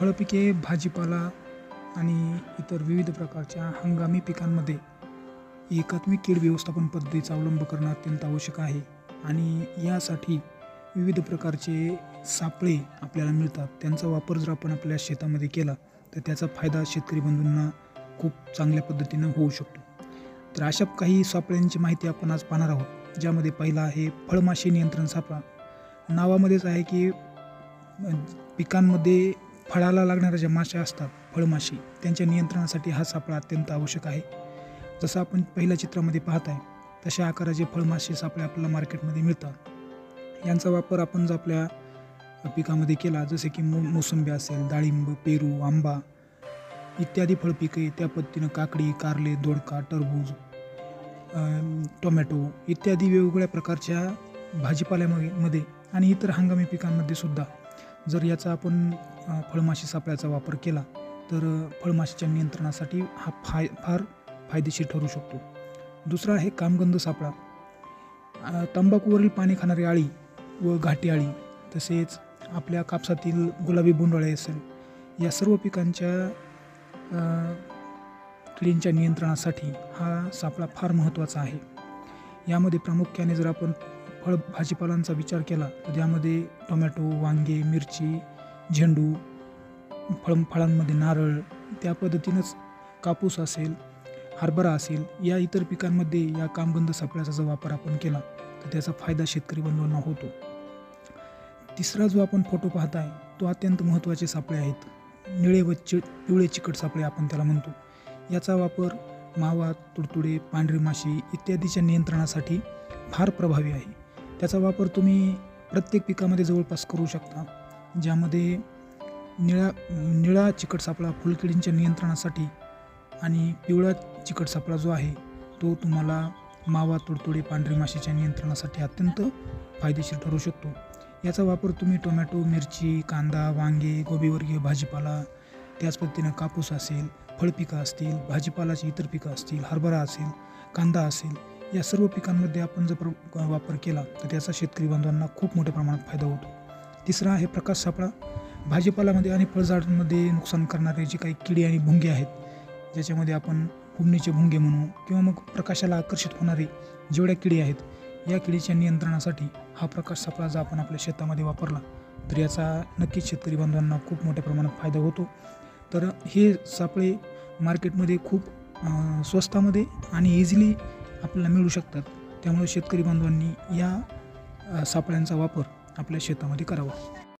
फळपिके भाजीपाला आणि इतर विविध प्रकारच्या हंगामी पिकांमध्ये एकात्मिक कीड व्यवस्थापन पद्धतीचा अवलंब करणं अत्यंत आवश्यक आहे आणि यासाठी विविध प्रकारचे सापळे आपल्याला मिळतात. त्यांचा वापर जर आपण आपल्या शेतामध्ये केला तर त्याचा फायदा शेतकरी बंधूंना खूप चांगल्या पद्धतीनं होऊ शकतो. तर अशा काही सापळ्यांची माहिती आपण आज पाहणार आहोत ज्यामध्ये पहिला आहे फळमाशी नियंत्रण सापळा. नावामध्येच आहे की पिकांमध्ये फळाला लागणाऱ्या ज्या माशा असतात फळमाशी त्यांच्या नियंत्रणासाठी हा सापळा अत्यंत आवश्यक आहे. जसं आपण पहिल्या चित्रामध्ये पाहत आहे तशा आकाराचे फळमाशी सापळे आपल्याला मार्केटमध्ये मिळतात. यांचा वापर आपण जर आपल्या पिकामध्ये केला जसे की मो मोसंबी असेल डाळिंब पेरू आंबा इत्यादी फळपिके त्या पद्धतीनं काकडी कारले दोडका टरबूज टोमॅटो इत्यादी वेगवेगळ्या प्रकारच्या भाजीपाल्यामध्ये मध्ये आणि इतर हंगामी पिकांमध्ये सुद्धा जर याचा आपण फळमाशी सापळ्याचा वापर केला तर फळमाशीच्या नियंत्रणासाठी हा फाय फार फायदेशीर ठरू शकतो. दुसरा आहे कामगंध सापळा. तंबाखूवरील पाणी खाणारी आळी व घाटी आळी तसेच आपल्या कापसातील गुलाबी बोंडअळी असेल या सर्व पिकांच्या किडींच्या नियंत्रणासाठी हा सापळा फार महत्त्वाचा आहे. यामध्ये प्रामुख्याने जर आपण फळ भाजीपालांचा विचार केला तर त्यामध्ये टोमॅटो वांगे मिरची झेंडू फळ फळांमध्ये नारळ त्या पद्धतीनंच कापूस असेल हरभरा असेल या इतर पिकांमध्ये या कामबंद सापळ्याचा जर वापर आपण केला तर त्याचा फायदा शेतकरी बंधूंना होतो. तिसरा जो आपण फोटो पाहताय तो अत्यंत महत्त्वाचे सापळे आहेत. निळे व चि पिवळे चिकट सापळे आपण त्याला म्हणतो. याचा वापर मावा तुडतुडे पांढरी माशी इत्यादीच्या नियंत्रणासाठी फार प्रभावी आहे. त्याचा वापर तुम्ही प्रत्येक पिकामध्ये जवळपास करू शकता ज्यामध्ये निळा निळा चिकट सापळा फुलकिडींच्या नियंत्रणासाठी आणि पिवळा चिकट सापळा जो आहे तो तुम्हाला मावा तुडतुडे पांढरी माशीच्या नियंत्रणासाठी अत्यंत फायदेशीर ठरू शकतो. याचा वापर तुम्ही टोमॅटो मिरची कांदा वांगे गोबीवर्गीय भाजीपाला त्याच पद्धतीनं कापूस असेल फळपिकं असतील भाजीपालाची इतर पिकं असतील हरभरा असेल कांदा असेल या सर्व पिकांमध्ये आपण जर प्र वापर केला तर त्याचा शेतकरी बांधवांना खूप मोठ्या प्रमाणात फायदा होतो. तिसरा आहे प्रकाश सापळा. भाजीपाल्यामध्ये आणि फळझाडांमध्ये नुकसान करणारे जे काही किडे आणि भुंगे आहेत ज्याच्यामध्ये आपण कुंडीचे भुंगे म्हणू किंवा मग प्रकाशाला आकर्षित होणारे जेवढ्या किडे आहेत या किडीच्या नियंत्रणासाठी हा प्रकाश सापळा जर आपण आपल्या शेतामध्ये वापरला तर याचा नक्कीच शेतकरी बांधवांना खूप मोठ्या प्रमाणात फायदा होतो. तर हे सापळे मार्केटमध्ये खूप स्वस्तामध्ये आणि इझिली आपल्याला मिळू शकतात. त्यामुळे शेतकरी बांधवांनी या सापळ्यांचा वापर आपल्या शेतामध्ये करावा.